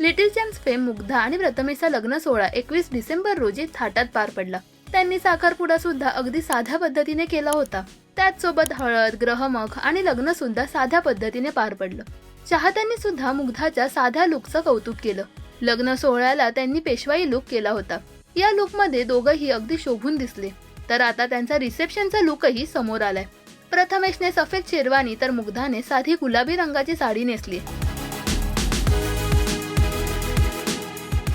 Little चॅम्स fame Mugdha आणि प्रथमेशचा लग्न सोहळा एकवीस डिसेंबर रोजी थाटात पार पडला. त्यांनी साखरपुडा सुद्धा अगदी साध्या पद्धतीने केला होता. त्याच सोबत हळद ग्रहमख आणि लग्न सुद्धा साध्या पद्धतीने पार पडलं. चाहत्यांनी सुद्धा मुग्धाच्या साध्या लुकचं कौतुक केलं. लग्न सोहळ्याला त्यांनी पेशवाई लुक केला होता. या लुकमध्ये दोघंही अगदी शोभून दिसले. तर आता त्यांचा रिसेप्शनचा लुकही समोर आलाय. प्रथमेशने सफेद शेरवानी तर मुग्धाने साधी गुलाबी रंगाची साडी नेसली.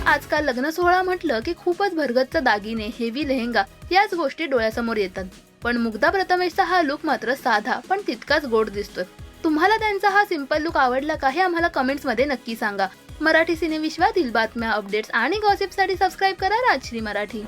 आजकाल लग्न सोहळा म्हटलं की खूपच भरगच्च दागिने हेवी लेहंगा याच गोष्टी डोळ्यासमोर येतात. पण मुग्धा प्रथमेशचा हा लुक मात्र साधा पण तितकाच गोड दिसतोय. तुम्हाला त्यांचा हा सिंपल लुक आवडला का हे आम्हाला कमेंट्समध्ये नक्की सांगा. मराठी सिनेविश्वातील बातम्या अपडेट्स आणि गॉसिपसाठी सबस्क्राईब करा राजश्री मराठी.